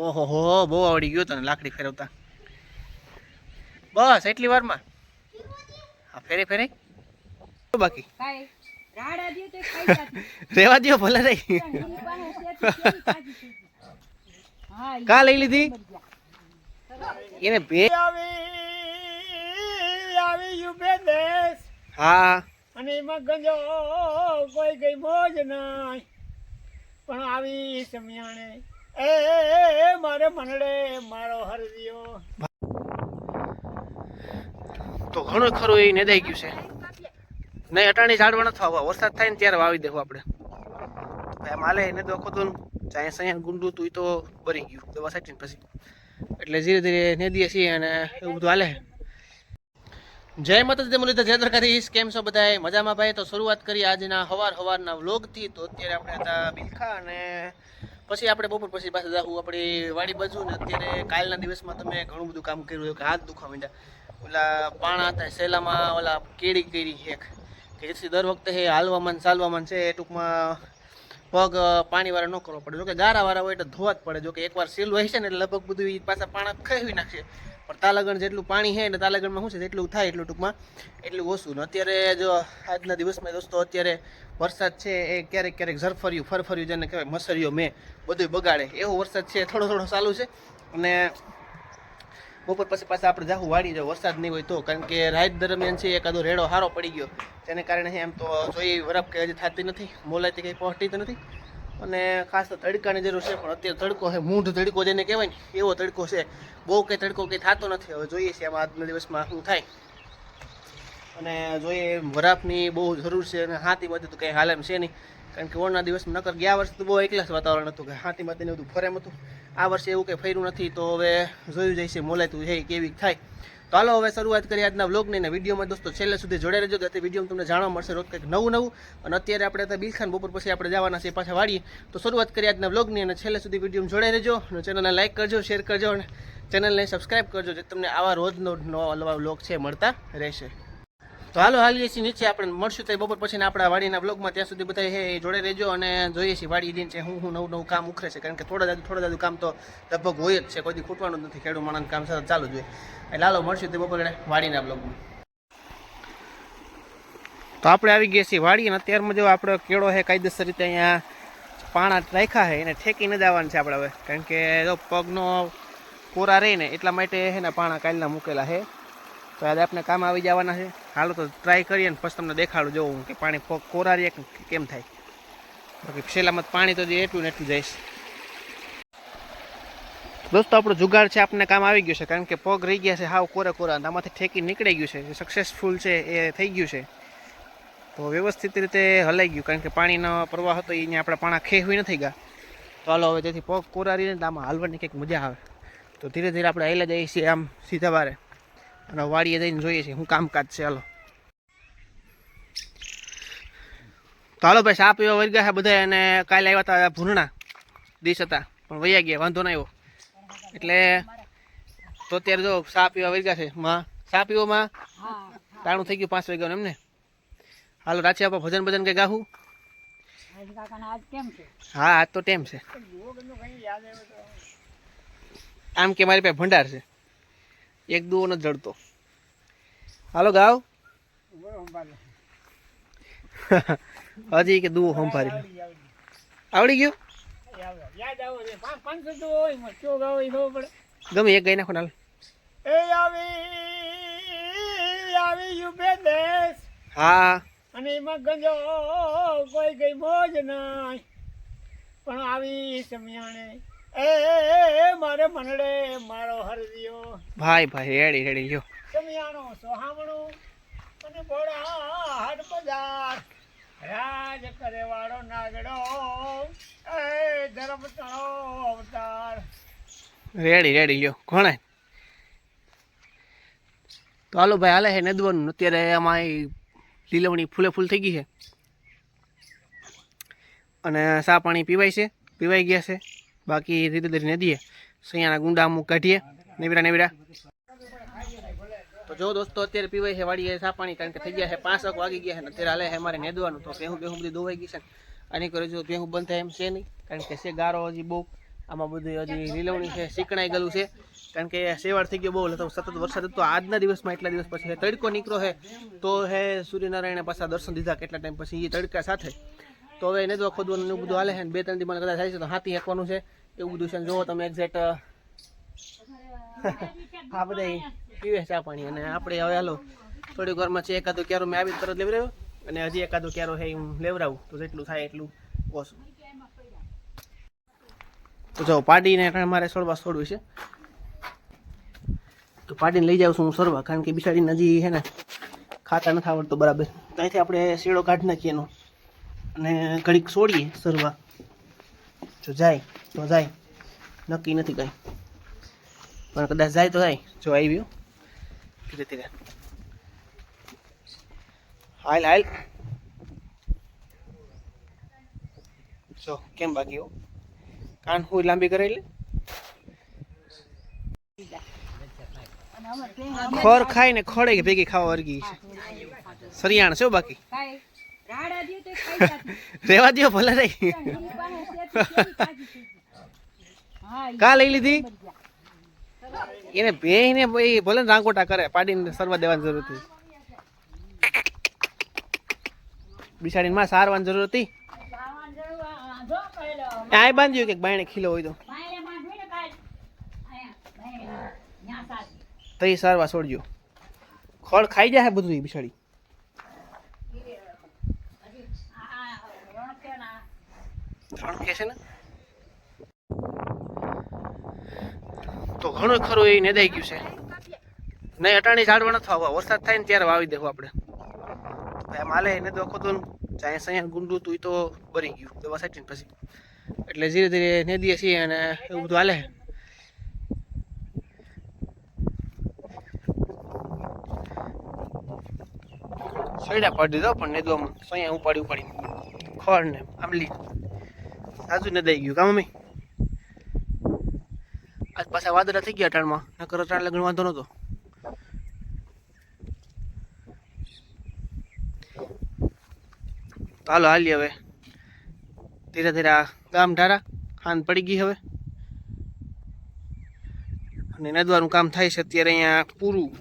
ઓહો હો બહુ આવડી ગયો તને લાકડી ફેરવતા. બસ એટલી વારમાં. હા ફેરે ફેરે. બાકી. રેવા દો ભલે રહી. કા લઈ લીધી? એને ભે આવી યુપે દેશ. હા. અને એમાં ગંજો કોઈ ગઈ મોજ નાય પણ આવી સમયાણે એ મારે મનડે મારો હરદિયો તો ઘણું ખરું એ નેદાઈ ગયું છે. નહીં, અટાણી ઝાડવા નથી આવવા. વરસાદ થાય ને ત્યારે વાવી દેવું આપણે. ભાઈ માલે એને તો ખોતું ચાય સૈયા ગુંડું તું તો બરી ગયું. દવા સાચી પછી. એટલે ધીરે ધીરે નેદીએ છીએ અને એવું બધું હાલે. જય માતાજી મુરલીધર, જય દ્વારકાધીશ. કેમ છો બધાય? મજામાં ભાઈ? તો શરૂઆત કરી આજના હવાર હવારના વ્લોગથી. તો અત્યારે આપણે હતા બિલખા અને પછી આપણે બપોર પછી પાછા જાવું આપણી વાડી બાજુ ને અત્યારે કાલના દિવસમાં તમે ઘણું બધું કામ કર્યું કે હાથ દુખવા માંડ્યા. ઓલા પાણા હતા, સેલામાં ઓલા કેળી કરી હેક કે જેથી દર વખતે હે હાલવામાં ચાલવામાં છે એ ટૂંકમાં પગ પાણીવાળા ન કરવો પડે. જોકે ગારાવાળા હોય એટલે ધોવા જ પડે. જોકે એકવાર સીલ હોય છે ને એટલે લગભગ બધું પાછા પાણા ખાઈ નાખશે. પણ તાલાગણ જેટલું પાણી છે ને તાલાગણમાં શું છે, જેટલું થાય એટલું ટૂંકમાં એટલું ઓછું. અત્યારે જો આજના દિવસમાં દોસ્તો, અત્યારે વરસાદ છે એ ક્યારેક ક્યારેક ઝરફર્યું, ફરફર્યું જેને કહેવાય મસર્યો મેં બધું બગાડે. એવો વરસાદ છે, થોડો થોડો ચાલુ છે. અને બપોર પછી પાછા આપણે જાહું વાળી જો વરસાદ નહીં હોય તો, કારણ કે રાત દરમિયાન છે એકાદો રેડો હારો પડી ગયો. જેને કારણે એમ તો જોઈએ વરફ કે હજી થતી નથી બોલાતી કંઈ પહોંચતી તો નથી. અને ખાસ તો તડકાની જરૂર છે, પણ અત્યારે તડકો છે, મૂંઢ તડકો જેને કહેવાય ને, એવો તડકો છે. બહુ કંઈ તડકો કંઈ થતો નથી. હવે જોઈએ છે આમાં આજના દિવસમાં શું થાય. અને જોઈએ વરાપની બહુ જરૂર છે અને હાથીમાંથી તો કંઈ હાલ એમ છે નહીં. કારણ કે ઓળના દિવસમાં નકર ગયા વર્ષે તો બહુ એકલા જ વાતાવરણ હતું કે હાથીમાંથી ને બધું ફરેમ હતું. આ વર્ષે એવું કંઈ ફર્યું નથી, તો હવે જોયું જાય છે, મોલાતું છે, કેવી થાય. તો હાલો હવે શરૂઆત કરીએ આજના વ્લોગની અને વિડીયોમાં દોસ્તો છેલ્લે સુધી જોડે રહેજો તો વીડિયો તમને જાણવા મળશે રોજ કંઈક નવું નવું. અને અત્યારે આપણે ત્યાં બિલખાન બપોર પછી આપણે જવાના છે પાછા વાળીએ તો શરૂઆત કરીએ આજના વ્લોગની અને છેલ્લે સુધી વિડીયોમાં જોડે રહેજો. અને ચેનલને લાઇક કરજો શેર કરજો અને ચેનલને સબસ્ક્રાઈબ કરજો, જે તમને આવા રોજનો નવા વ્લોગ છે મળતા રહેશે. તો હાલો, હાલીએ છીએ નીચે આપણે મળશું તો બપોર પછી આપણા વાડીના બ્લોગમાં ત્યાં સુધી બધા હે જોડે રહેજો અને જોઈએ છીએ વાડી દિન છે, હું હું નવું નવું કામ ઉખરે છે. કારણ કે થોડા દાદુ થોડા દાદુ કામ તો લગભગ હોય જ છે, કોઈ ખૂટવાનું જ નથી, ખેડૂત માણસ કામ સાથે ચાલુ જ હોય. એટલે હાલો, મળશું તે બપોરે વાડીના બ્લોગમાં તો આપણે આવી ગયા છીએ વાડી અને અત્યારમાં જો આપણો કેળો છે કાયદેસર રીતે અહીંયા પાણા રાખ્યા છે એને ઠેકીને જવાનું છે આપણે હવે. કારણ કે જો પગનો કોરા રહે ને એટલા માટે એના પાણા કાલના મૂકેલા છે તો આજે આપણે કામ આવી જવાના છે. હાલો તો ટ્રાય કરીએ ને પછી તમને દેખાડું, જોઉં કે પાણી પગ કોરા કે કેમ થાય. બાકી છેલ્લામાં પાણી તો જે એટલું ને એટલું જઈશ. દોસ્તો, આપણો જુગાડ છે, આપણને કામ આવી ગયું છે, કારણ કે પગ રહી ગયા છે, હાવ કોરા કોરા આમાંથી ઠેકી નીકળી ગયું છે સક્સેસફુલ છે, એ થઈ ગયું છે. તો વ્યવસ્થિત રીતે હલાઈ ગયું, કારણ કે પાણીનો પ્રવાહ હતો એ આપણે પાણા ખેહવી નથી ગયા. તો હાલો, હવે તેથી પગ કોરારીને આમાં હાલવાની કંઈક મજા આવે. તો ધીરે ધીરે આપણે આવેલા જઈએ છીએ આમ સીધા વારે. અને વાડીએ જઈને જોઈએ છીએ. શું કામકાજ છે, હાલો. તો હાલો ભાઈ સાપ એવા વર્ગ્યા છે બધા અને કાલે આવ્યા હતા ભૂરણા. દિશ હતા, પણ વૈયા ગયા, વાંધો ના આવ્યો. એટલે તો અત્યારે જો સાપ એવા વળગ્યા છે. માં સાપ એવામાં હા ટાણું થઈ ગયું પાંચ વાગ્યા એમને હાલો રાચી આપો ભજન ભજન કંઈ ગાહું? હા, આજ તો ટેમ છે. આમ કે મારી પાસે ભંડાર છે. એક દુઓ ન જડતો. હાલો ગાવ. હજી કે દુઓ સંભારી લો. આવડી ગયું? યાદ આવો પાંચ પાંચસો હોય એમાં ચો ગાવો પડે ગમે એક ગઈ નાખો નાલ એ આવી આવી યુપે દેશ. હા. અને એમાં ગંજો કોઈ ગઈ મોજ નાય પણ આવી સમયાણે એ એ મારે મનડે મારો હરદિયો ભાઈ ભાઈ રેડી રેડી લ્યો. સમિયાણો સોહામણો અને બોડા હાટ બજાર રાજ કરે વાળો નાગડો એ ધર્મ અવતાર. રેડી રેડી લ્યો. કોણે? તો હાલો ભાઈ હાલે છે નદવાનું અત્યારે અમારી લીલવણી ફૂલે ફૂલ થઈ ગઈ છે. અને સા પાણી પીવાય છે? પીવાઈ ગયા છે? બાકી ધીરે ધીરે નદીએ સૈયાના ગુંડા અમુક કાઢીએ. નેવરા નેવરા. તો જો દોસ્તો, અત્યારે પીવાય છે વાડીએ સા પાણી કારણ કે થઈ ગયા છે પાંચ વાગ વાગી ગયા છે અત્યારે હાલે છે અમારે નેદવાનું. તો ભેહું ભેહું બધી દોવાઈ ગઈ છે આની કરે જો ભેહું બંધ થાય એમ છે નહીં. કારણ કે છે ગારો હજી બહુ. આમાં બધું હજી લીલવણી છે શીકણાઈ ગયેલું છે. કારણ કે શેવાળ થઈ ગયો બહુ, એટલે સતત વરસાદ હતો. આજના દિવસમાં એટલા દિવસ પછી તડકો નીકળ્યો છે. તો હે સૂર્યનારાયણે પાછા દર્શન દીધા કેટલા ટાઈમ પછી એ તડકા સાથે. તો હવે એને જો ખોદવાનું એવું બધું હાલે છે બે ત્રણ દિવસ કદાચ થાય છે તો હાથી હેકવાનું છે, એવું બધું છે જોવો તમે એક્ઝેક્ટ આ બધા પીવે ચા પાણી. અને આપણે હવે હાલો, થોડીક વારમાં છે એકાદો ક્યારો મેં આવી તરત લેવડાવ્યો. અને હજી એકાદો ક્યારો છે હું લેવડાવું. તો જેટલું થાય એટલું ઓછું. તો જો, પાડીને મારે સોડવા સોડવું છે. તો પાડીને લઈ જાઉં છું હું સરવા કારણ કે બિસાડીને હજી છે ને ખાતા નથી આવડતું બરાબર. ત્યાંથી આપણે શેડો કાઢી નાખીએ એનો. અને ઘડીક છોડીએ સરવા. જો જાય, તો જાય. નક્કી નથી કાંઈ. પણ કદાચ જાય તો જાય, જો આવ્યું ધીરે ધીરે. હાલ હાલ. જો, કેમ બાકી હો? કાન હું લાંબી કરેલી ખોર ખાઈ ને ખોડે ભેગી ખાવા વર્ગી સરિયાણ છે બાકી. રેવા દો ભલે રહી. કા લઈ લીધી? એને બેહીને ભાઈ ભલે રાંગોટા કરે પાડીને સરવા દેવાની જરૂર હતી. બિસાડીને માં સારવાની જરૂર હતી. આય આ બાંધ્યું કે બાયણે ખીલો હોય તો. બાયણે બાંધવી ને કાંઈ. અહીંયા, બાયણે. ન્યા સાજી. તો એ સારવા છોડજો. ખડ ખાઈ જાય બધું ઈ બિસાડી હજી આ રણકેના ત્રણ કે છે ને, તો ઘણું ખરું એ નેદાઈ ગયું છે. નહીં, અટાણી ઝાડવા નથી આવવા. વરસાદ થાય ને ત્યારે વાવી દેવું આપણે. ભાઈ માલે એને તો ખોતું ચાહે સૈયા ગુંડું તું એ તો બરી ગયું. દવા સાચી પછી. એટલે ધીરે ધીરે નેદીએ છીએ અને એવું બધું હાલે. સૈડા પાડી દીધો પણ નેદવામાં સૈયા ઉપાડી ઉપાડી ખોર ને આંબલી. સાચું દઈ ગયું, કા મમ્મી? આજ પાછા વાદળા થઈ ગયા અટાણમાં, નકર અટાણ લગ્ન વાંધો નતો. હાલો હાલી હવે. ધીરે ધીરે આ ગામ ઢારા, ખાન પડી ગઈ હવે. અને નદવાનું કામ થાય છે અત્યારે અહીંયા પૂરું.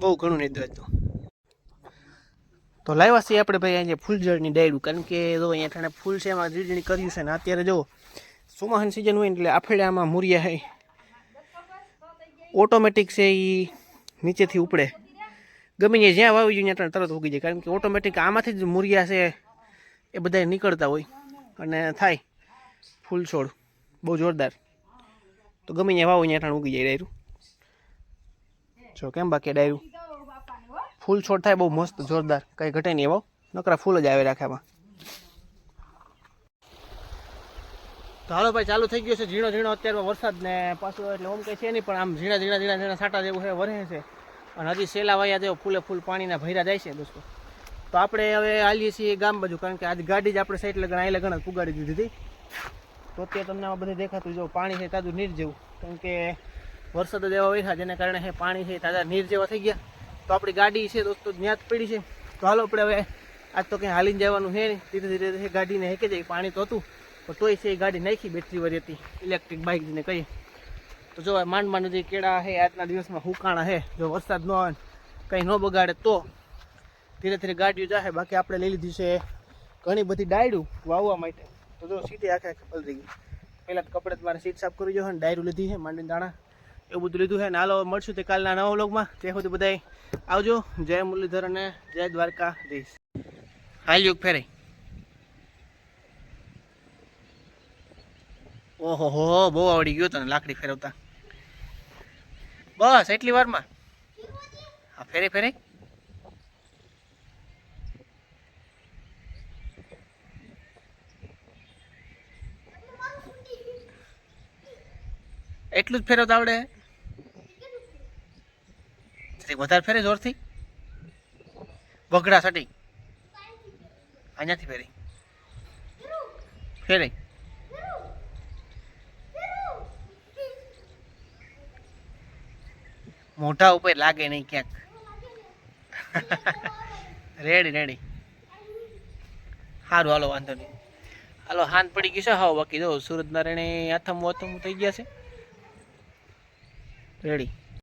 બહુ ઘણું નિદવાય તો. તો લાવ્યા છીએ આપણે ભાઈ અહીંયા ફૂલઝડની ડાયરું કારણ કે જો અહીંયા ઠાણે ફૂલ છે, એમાં ઝીણી કર્યું છે ને અત્યારે જો ચોમાસાની સિઝન હોય એટલે આફેડે આમાં મૂરિયા હે. ઓટોમેટિક છે એ નીચેથી ઉપડે. ગમે ત્યાં જ્યાં વાવી જોઈએ ત્યાં તરત ઉગી જાય. કારણ કે ઓટોમેટિક આમાંથી જ મૂરિયા છે, એ બધા નીકળતા હોય. અને થાય ફૂલ છોડ બહુ જોરદાર. તો ગમે ત્યાં વાવો ત્યાં ઉગી જાય ડાયરું. જો કેમ બાકી ડાયરું? ફૂલ છોડ થાય, બહુ મસ્ત, જોરદાર. કંઈ ઘટે નહીં એવો. નકરા ફૂલ જ આવે રાખે એમાં તો ભાઈ, ચાલુ થઈ ગયો છે ઝીણો ઝીણો. અત્યારે વરસાદ ને પાછું એટલે ઓમ કઈ છે નહીં, પણ આમ ઝીણા ઝીણા ઝીણા ઝીણા સાટા જેવું છે વરે છે. અને હજી સેલા વાયા જેવો ફૂલે ફૂલ પાણીના ભર્યા જાય છે, દોસ્તો. તો આપણે હવે હાલીએ છીએ ગામ બાજુ, કારણ કે આજ ગાડી જ આપણે સાઈડ લગણ અહીં લગણ પુગાડી દીધી હતી. તો અત્યારે તમને આમાં બધે દેખાતું જો, પાણી છે તાજું, નીર જેવું. કારણ કે વરસાદ જ એવા વહેરા જેના કારણે હે પાણી છે, તાજા નીર જેવા થઈ ગયા. તો આપણી ગાડી છે દોસ્તો ત્યાં જ પડી છે. તો હાલો આપણે હવે આજ તો કંઈ હાલીને જવાનું છે નહીં. ધીરે ધીરે ગાડીને હેકે જાય, પાણી તો હતું. પણ તોય છે એ ગાડી નાખી બેટરી વાળી હતી ઇલેક્ટ્રિક બાઇક જેને કહીએ. તો જો માંડ માંડ જે કેળા છે, આજના દિવસમાં હુકાણા છે. જો વરસાદ ન આવે કંઈ ન બગાડે તો ધીરે ધીરે ગાડીઓ જાહે. બાકી આપણે લઈ લીધી છે ઘણી બધી ડાયડું વાવવા માટે. તો જો સીધી આખે પલરી ગઈ. પહેલાં તો કપડે મારે સીટ સાફ કરી જો ને ડાયરું લીધી છે, માંડીને દાણા એવું બધું લીધું છે. ને હાલો મળશું તે કાલના નવા વ્લોગમાં. ત્યાં સુધી બધાય આવજો. જય મુરલીધર અને જય દ્વારકા દેશ હાલ યુગ ફેરે. ઓહો હો બહુ આવડી ગયો તને લાકડી ફેરવતા. બસ, એટલી વારમાં. હા, ફેરે ફેરે. એટલું જ ફેરવતા આવડે? વધારે ફેરે જોરથી? બગડા સટી. અહીંયાથી ફેરી. ફેરી. મોઢા ઉપર લાગે નહીં ક્યાંક. Ready ready. સારું હાલો, વાંધો નહીં. હાલો હાન પડી ગઈ છે. હા બાકી જો, સુરત નારાયણે આથમ વાથમ થઈ ગયા છે. રેડી.